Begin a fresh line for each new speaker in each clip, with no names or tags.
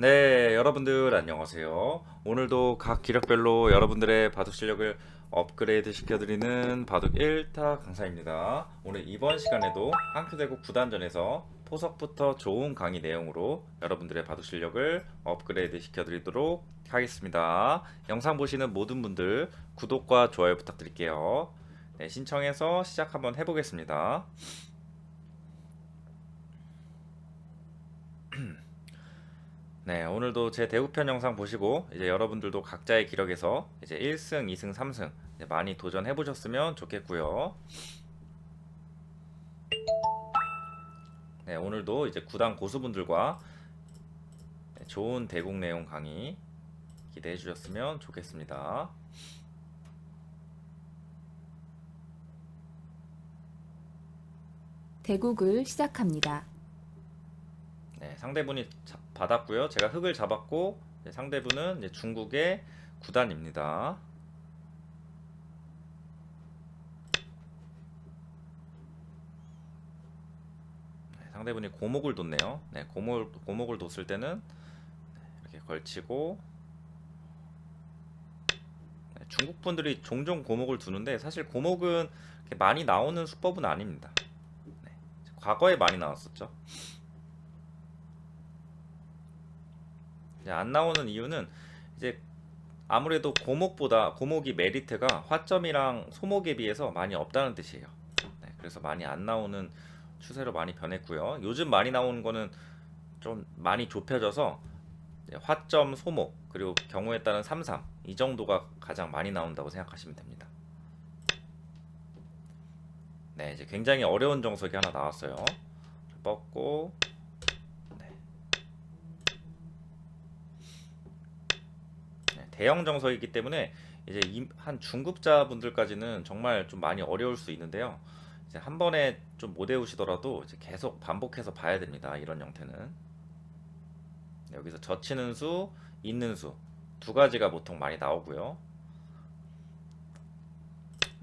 네, 여러분들 안녕하세요. 오늘도 각 기력별로 여러분들의 바둑 실력을 업그레이드 시켜드리는 바둑 1타 강사입니다. 오늘 이번 시간에도 한큐대국 9단전에서 포석부터 좋은 강의 내용으로 여러분들의 바둑 실력을 업그레이드 시켜드리도록 하겠습니다. 영상 보시는 모든 분들 구독과 좋아요 부탁드릴게요. 네, 신청해서 시작 한번 해보겠습니다. 네, 오늘도 제 대우편 영상 보시고 이제 여러분들도 각자의 기록에서 이제 1승, 2승, 3승 이제 많이 도전해 보셨으면 좋겠고요. 네, 오늘도 이제 구단 고수분들과 네, 좋은 대국 내용 강의 기대해 주셨으면 좋겠습니다.
대국을 시작합니다.
네, 상대분이 자- 받았고요. 제가 흙을 잡았고 상대분은 중국의 구단입니다. 네, 상대분이 고목을 뒀네요. 네, 고목 고목을 뒀을 때는 네, 이렇게 걸치고 네, 중국 분들이 종종 고목을 두는데 사실 고목은 이렇게 많이 나오는 수법은 아닙니다. 네, 과거에 많이 나왔었죠. 이제 안 나오는 이유는 이제 아무래도 고목보다 고목이 메리트가 화점이랑 소목에 비해서 많이 없다는 뜻이에요. 네, 그래서 많이 안 나오는 추세로 많이 변했고요. 요즘 많이 나오는 거는 좀 많이 좁혀져서 화점, 소목 그리고 경우에 따른 삼삼 이 정도가 가장 많이 나온다고 생각하시면 됩니다. 네, 이제 굉장히 어려운 정석이 하나 나왔어요. 뻗고 네, 대형 정석이기 때문에 이제 이- 한 중급자 분들까지는 정말 좀 많이 어려울 수 있는데요. 이제 한 번에 좀 못 외우시더라도 이제 계속 반복해서 봐야 됩니다. 이런 형태는 네, 여기서 젖히는 수, 있는 수 두 가지가 보통 많이 나오고요.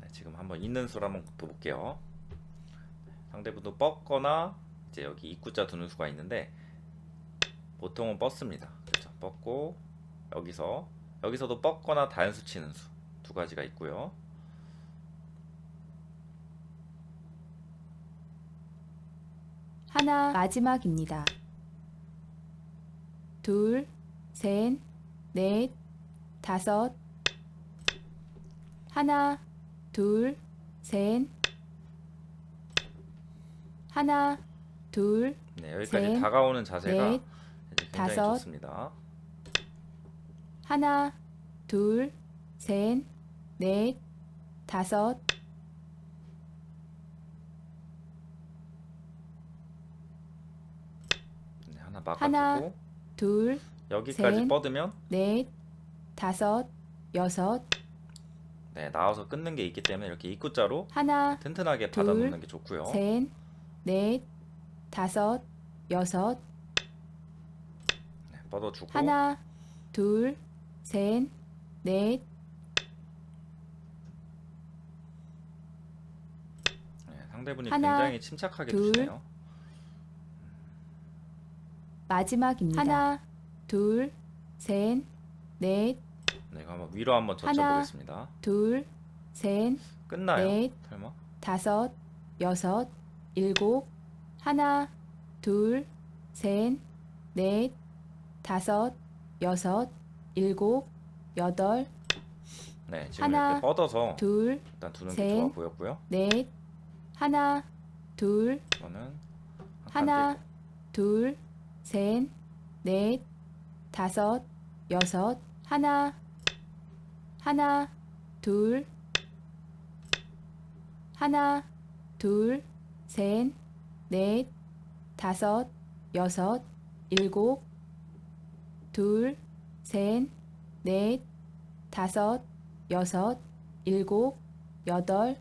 네, 지금 한번 있는 수를 한번 더 볼게요. 상대분도 뻗거나 이제 여기 입구자 두는 수가 있는데 보통은 뻗습니다. 그렇죠. 뻗고 여기서 여기서도 뻗거나 단수 치는 수 두 가지가 있고요.
하나 마지막입니다. 둘, 셋, 넷, 다섯. 하나, 둘, 셋. 하나, 둘,
네, 여기까지
셋,
다가오는 자세가
넷,
굉장히
다섯.
좋습니다.
하나, 둘, 셋, 넷, 다섯.
네, 하나 막아주고
하나, 둘,
여기까지
셋.
뻗으면
넷, 다섯, 여섯.
네, 나와서 끊는 게 있기 때문에 이렇게 입구자로
하나,
튼튼하게
둘,
받아 놓는 게 좋고요.
셋, 넷, 다섯, 여섯.
네, 뻗어주고
하나, 둘, 셋, 넷,
네, 상대분이
하나,
굉장히 침착하게
둘,
두시네요.
마지막입니다. 하나, 둘, 셋, 넷,
네, 이거 한번 위로 한번
하나,
젖혀보겠습니다.
둘, 셋,
끝나요?
넷,
설마?
다섯, 여섯, 일곱. 하나, 둘, 셋, 넷, 다섯, 여섯, 일곱, 여덟,
네, 지금
하나,
이렇게 뻗어서
둘,
일단 두는
셋,
게 좋아 보였고요.
넷, 하나, 둘,
이거는 한
하나,
칸
둘, 셋, 넷, 다섯, 여섯, 하나, 하나, 둘, 하나, 둘, 셋, 넷, 다섯, 여섯, 일곱, 둘, 셋, 넷, 다섯, 여섯, 일곱, 여덟,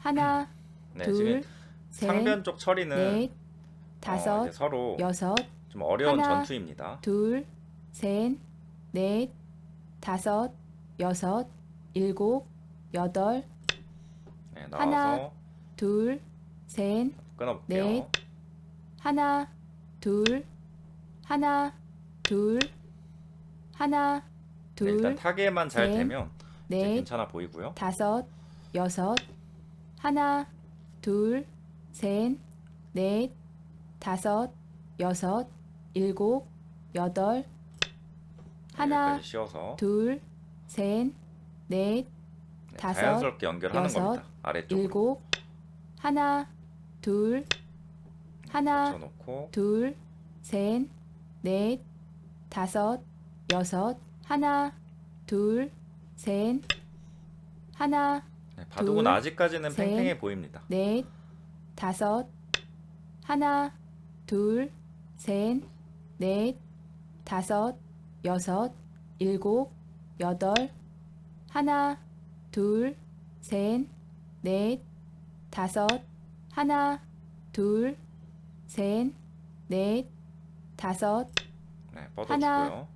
하나,
네,
둘,
지금
셋,
상변 쪽 처리는
넷,
어,
다섯,
이제 서로
여섯,
좀 어려운
하나,
전투입니다.
둘, 셋, 넷, 다섯, 여섯, 일곱, 여덟,
네,
하나,
나와서
둘, 셋,
끊어볼게요.
넷, 하나, 둘, 하나, 둘, 하나,
네,
둘,
일단 타겟만 잘
셋,
되면 이제
넷,
괜찮아 보이고요.
다섯, 여섯, 하나, 둘, 셋, 넷, 다섯, 여섯, 일곱, 여덟, 하나,
여기까지 씌워서.
둘, 셋, 넷,
네,
다섯,
자연스럽게 연결하는
여섯,
겁니다. 아래쪽으로.
일곱, 하나, 둘, 하나,
붙여놓고.
둘, 셋, 넷, 다섯, 여섯, 하나, 둘, 셋, 하나,
네, 바둑은
둘,
아직까지는
셋,
팽팽해 보입니다.
넷, 다섯, 하나, 둘, 셋, 넷, 다섯, 여섯, 일곱, 여덟, 하나, 둘, 셋, 넷, 다섯, 하나, 둘, 셋, 넷, 다섯,
네, 뻗어주고요.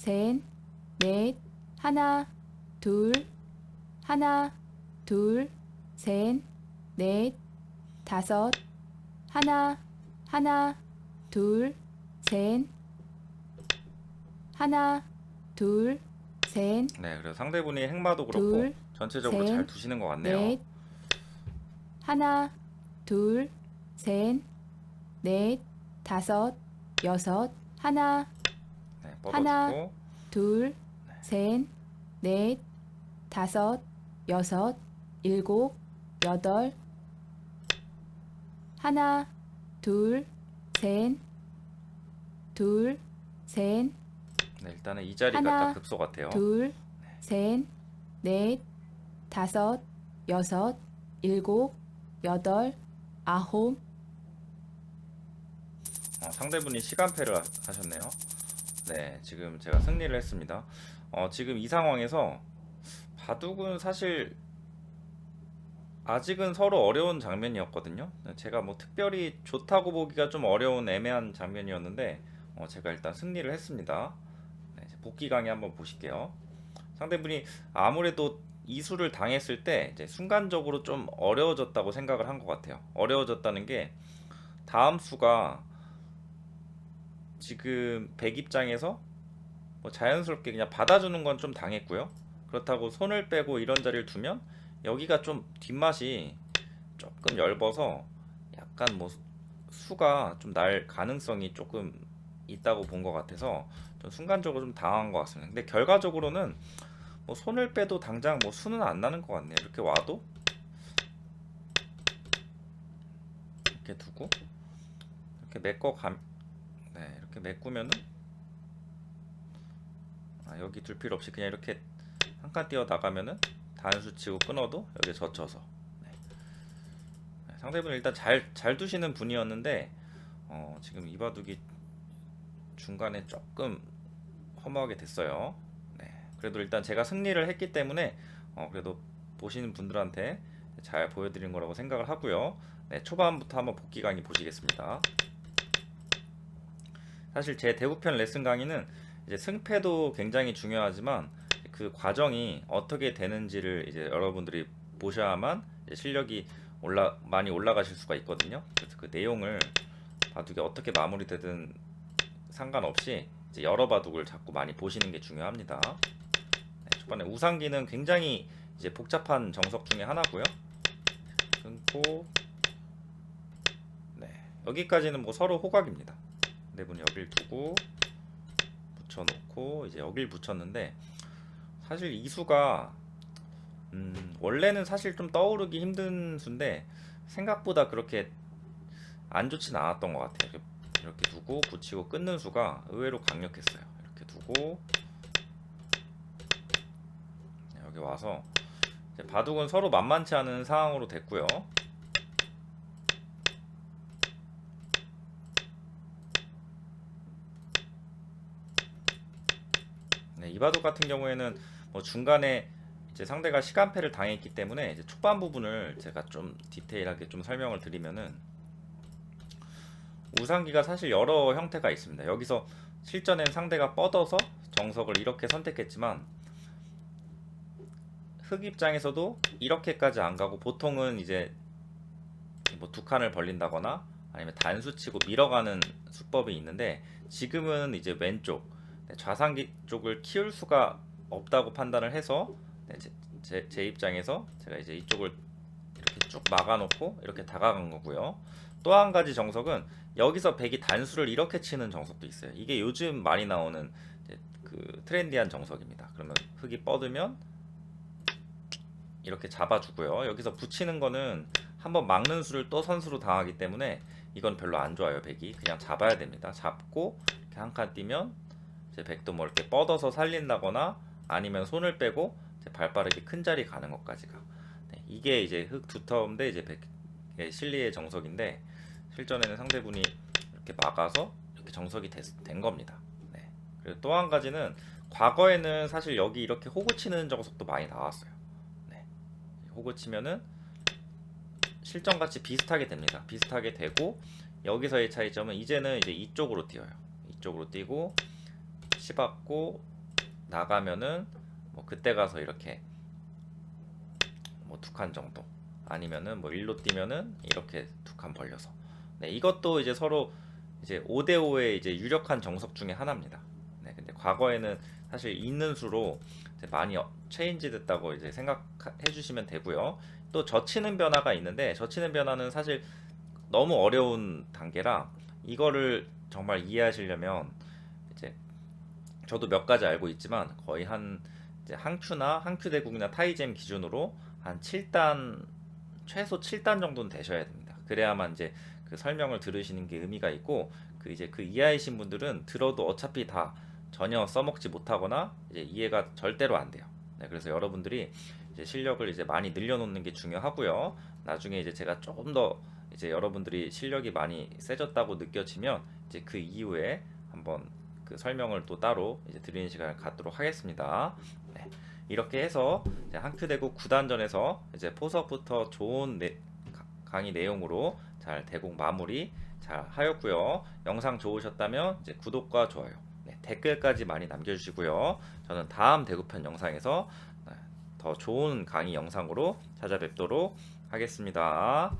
셋, 넷, 하나, 둘, 하나, 둘, 셋, 넷, 다섯, 하나, 하나, 둘, 셋, 하나, 둘, 셋,
네, 그래서 상대분이 행마도 그렇고
둘,
전체적으로
셋,
잘 두시는 것 같네요.
넷, 하나, 둘, 셋, 넷, 다섯, 여섯, 하나,
네,
하나, 둘, 셋, 넷, 다섯, 여섯, 일곱, 여덟, 하나, 둘, 셋, 둘, 셋,
네, 일단은 이 자리가
하나,
딱 급소 같아요.
둘, 셋, 넷, 다섯, 여섯, 일곱, 여덟, 아홉,
어, 상대분이 시간패를 하- 하셨네요. 네, 지금 제가 승리를 했습니다. 어, 지금 이 상황에서 바둑은 사실 아직은 서로 어려운 장면이었거든요. 네, 제가 뭐 특별히 좋다고 보기가 좀 어려운 애매한 장면이었는데 어, 제가 일단 승리를 했습니다. 네, 복귀 강의 한번 보실게요. 상대분이 아무래도 이수를 당했을 때 순간적으로 좀 어려워졌다고 생각을 한 것 같아요. 어려워졌다는 게 다음 수가 지금 백 입장에서 뭐 자연스럽게 그냥 받아주는 건 좀 당했고요. 그렇다고 손을 빼고 이런 자리를 두면 여기가 좀 뒷맛이 조금 얇아서 약간 뭐 수가 좀 날 가능성이 조금 있다고 본 것 같아서 좀 순간적으로 좀 당한 것 같습니다. 근데 결과적으로는 뭐 손을 빼도 당장 뭐 수는 안 나는 것 같네요. 이렇게 와도 이렇게 두고 이렇게 메꿔 감 네, 이렇게 메꾸면은 아, 여기 둘 필요 없이 그냥 이렇게 한 칸 띄어 나가면은 단수 치고 끊어도 여기 젖혀서 네. 네, 상대분 일단 잘 잘 두시는 분이었는데 어, 지금 이바둑이 중간에 조금 허무하게 됐어요. 네, 그래도 일단 제가 승리를 했기 때문에 어, 그래도 보시는 분들한테 잘 보여드린 거라고 생각을 하고요. 네, 초반부터 한번 복귀 강의 보시겠습니다. 사실 제 대구편 레슨 강의는 이제 승패도 굉장히 중요하지만 그 과정이 어떻게 되는지를 이제 여러분들이 보셔야만 이제 실력이 올라 많이 올라가실 수가 있거든요. 그래서 그 내용을 바둑이 어떻게 마무리되든 상관없이 이제 여러 바둑을 자꾸 많이 보시는 게 중요합니다. 네, 초반에 우상기는 굉장히 이제 복잡한 정석 중에 하나고요. 끊고 네 여기까지는 뭐 서로 호각입니다. 네 분이 여길 두고 붙여놓고 이제 여길 붙였는데 사실 이 수가 음, 원래는 사실 좀 떠오르기 힘든 수인데 생각보다 그렇게 안 좋진 않았던 것 같아요. 이렇게, 두고 붙이고 끊는 수가 의외로 강력했어요. 이렇게 두고 네, 여기 와서 바둑은 서로 만만치 않은 상황으로 됐고요. 네, 이 바둑 같은 경우에는 뭐 중간에 이제 상대가 시간패를 당했기 때문에 이제 초반 부분을 제가 좀 디테일하게 좀 설명을 드리면은 우상기가 사실 여러 형태가 있습니다. 여기서 실전엔 상대가 뻗어서 정석을 이렇게 선택했지만 흑 입장에서도 이렇게까지 안 가고 보통은 이제 뭐 두 칸을 벌린다거나 아니면 단수 치고 밀어가는 수법이 있는데 지금은 이제 왼쪽 네, 좌상기 쪽을 키울 수가 없다고 판단을 해서 네, 제, 제, 제 입장에서 제가 이제 이쪽을 이렇게 쭉 막아놓고 이렇게 다가간 거고요. 또 한 가지 정석은 여기서 백이 단수를 이렇게 치는 정석도 있어요. 이게 요즘 많이 나오는 그 트렌디한 정석입니다. 그러면 흑이 뻗으면 이렇게 잡아주고요. 여기서 붙이는 거는 한번 막는 수를 또 선수로 당하기 때문에 이건 별로 안 좋아요. 백이 그냥 잡아야 됩니다. 잡고 이렇게 한 칸 뛰면 이 제 백도 뭐 이렇게 뻗어서 살린다거나 아니면 손을 빼고 이제 발빠르게 큰 자리 가는 것까지가 네, 이게 이제 흑 두터운데 이제 백의 실리의 정석인데 실전에는 상대분이 이렇게 막아서 이렇게 정석이 됐, 된 겁니다. 네. 그리고 또 한 가지는 과거에는 사실 여기 이렇게 호구 치는 정석도 많이 나왔어요. 네. 호구 치면은 실전 같이 비슷하게 됩니다. 비슷하게 되고 여기서의 차이점은 이제는 이제 이쪽으로 뛰어요. 이쪽으로 뛰고 치받고 나가면은 뭐 그때 가서 이렇게 뭐 두 칸 정도 아니면은 뭐 일로 뛰면은 이렇게 두 칸 벌려서 네 이것도 이제 서로 이제 5대 5의 이제 유력한 정석 중에 하나입니다. 네 근데 과거에는 사실 있는 수로 많이 어- 체인지 됐다고 이제 생각해 주시면 되고요. 또 젖히는 변화가 있는데 젖히는 변화는 사실 너무 어려운 단계라 이거를 정말 이해하시려면 저도 몇 가지 알고 있지만 거의 한 이제 한큐나 한큐 대국이나 타이잼 기준으로 한 7단 최소 7단 정도는 되셔야 됩니다. 그래야만 이제 그 설명을 들으시는 게 의미가 있고 그 이제 그 이하이신 분들은 들어도 어차피 다 전혀 써먹지 못하거나 이제 이해가 절대로 안 돼요. 네, 그래서 여러분들이 이제 실력을 이제 많이 늘려놓는 게 중요하고요. 나중에 이제 제가 조금 더 이제 여러분들이 실력이 많이 세졌다고 느껴지면 이제 그 이후에 한번 그 설명을 또 따로 이제 드리는 시간을 갖도록 하겠습니다. 네, 이렇게 해서 이제 한큐대국 구단전에서 이제 포석부터 좋은 내- 가- 강의 내용으로 잘 대국 마무리 잘 하였고요. 영상 좋으셨다면 이제 구독과 좋아요, 네, 댓글까지 많이 남겨주시고요. 저는 다음 대구편 영상에서 네, 더 좋은 강의 영상으로 찾아뵙도록 하겠습니다.